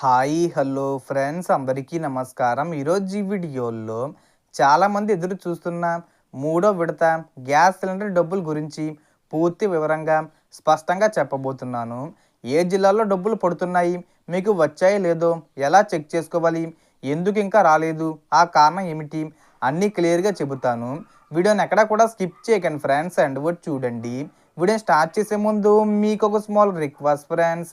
Hi hello friends. అందరికీ నమస్కారం. ఈరోజు ఈ వీడియోలో చాలామంది ఎదురు చూస్తున్న మూడో విడత గ్యాస్ సిలిండర్ డబ్బుల గురించి పూర్తి వివరంగా స్పష్టంగా చెప్పబోతున్నాను. ఏ జిల్లాలో డబ్బులు పడుతున్నాయి? మీకు వచ్చాయో లేదో ఎలా చెక్ చేసుకోవాలి? ఎందుకు ఇంకా రాలేదు? ఆ కారణం ఏమిటి? అన్నీ క్లియర్గా చెబుతాను. వీడియోని ఎక్కడా కూడా స్కిప్ చేయకండి ఫ్రెండ్స్. అండ్ వర్డ్ చూడండి. వీడియో స్టార్ట్ చేసే ముందు మీకు ఒక small request friends.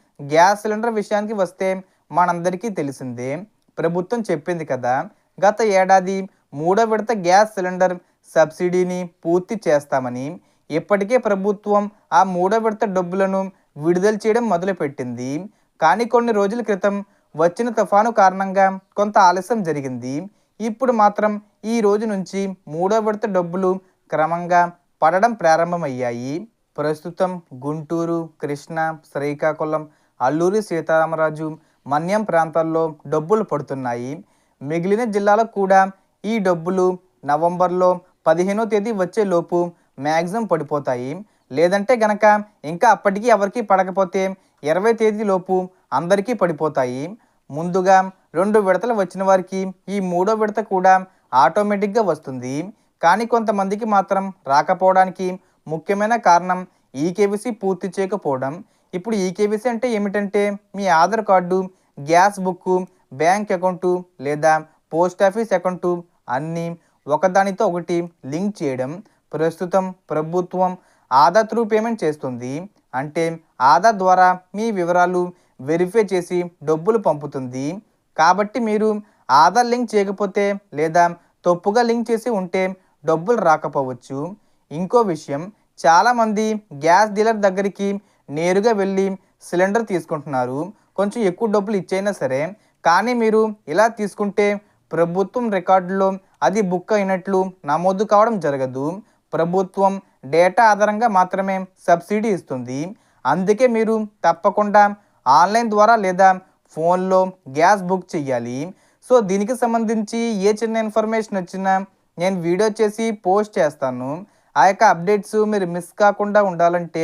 Gas cylinder విషయానికి వస్తే మనందరికీ తెలిసిందే. ప్రభుత్వం చెప్పింది కదా గత ఏడాది మూడో విడత గ్యాస్ సిలిండర్ సబ్సిడీని పూర్తి చేస్తామని ఇప్పటికే ప్రభుత్వం ఆ మూడో విడత డబ్బులను విడుదల చేయడం మొదలుపెట్టింది. కానీ కొన్ని రోజుల క్రితం వచ్చిన తుఫాను కారణంగా కొంత ఆలస్యం జరిగింది. ఇప్పుడు మాత్రం ఈ రోజు నుంచి మూడో విడత డబ్బులు క్రమంగా పడడం ప్రారంభమయ్యాయి. ప్రస్తుతం గుంటూరు కృష్ణా శ్రీకాకుళం అల్లూరి సీతారామరాజు మన్యం ప్రాంతాల్లో డబ్బులు పడుతున్నాయి. మిగిలిన జిల్లాలకు కూడా ఈ డబ్బులు నవంబర్లో పదిహేనో తేదీ వచ్చేలోపు మ్యాక్సిమం పడిపోతాయి. లేదంటే గనక ఇంకా అప్పటికి ఎవరికి పడకపోతే ఇరవై తేదీ లోపు అందరికీ పడిపోతాయి. ముందుగా రెండు విడతలు వచ్చిన వారికి ఈ మూడో విడత కూడా ఆటోమేటిక్గా వస్తుంది. కానీ కొంతమందికి మాత్రం రాకపోవడానికి ముఖ్యమైన కారణం ఈకేవీసీ పూర్తి చేయకపోవడం. ఇప్పుడు ఈకేవీసీ అంటే ఏమిటంటే మీ Aadhaar card gas book bank account లేదా పోస్ట్ ఆఫీస్ అకౌంటు అన్నీ ఒకదానితో ఒకటి లింక్ చేయడం ప్రస్తుతం ప్రభుత్వం ఆధార్ త్రూ పేమెంట్ చేస్తుంది. అంటే ఆధార్ ద్వారా మీ వివరాలు వెరిఫై చేసి డబ్బులు పంపుతుంది. కాబట్టి మీరు ఆధార్ లింక్ చేయకపోతే లేదా తప్పుగా లింక్ చేసి ఉంటే డబ్బులు రాకపోవచ్చు. ఇంకో విషయం చాలామంది గ్యాస్ డీలర్ దగ్గరికి నేరుగా వెళ్ళి సిలిండర్ తీసుకుంటున్నారు. కొంచెం ఎక్కువ డబ్బులు ఇచ్చైనా సరే కానీ మీరు ఇలా తీసుకుంటే ప్రభుత్వం రికార్డులో అది బుక్ అయినట్లు నమోదు కావడం జరగదు. ప్రభుత్వం డేటా ఆధారంగా మాత్రమే సబ్సిడీ ఇస్తుంది. అందుకే మీరు తప్పకుండా ఆన్లైన్ ద్వారా లేదా ఫోన్లో గ్యాస్ బుక్ చేయాలి సో దీనికి సంబంధించి ఏ చిన్న ఇన్ఫర్మేషన్ వచ్చినా నేను వీడియో చేసి పోస్ట్ చేస్తాను. ఆ యొక్క అప్డేట్స్ మీరు మిస్ కాకుండా ఉండాలంటే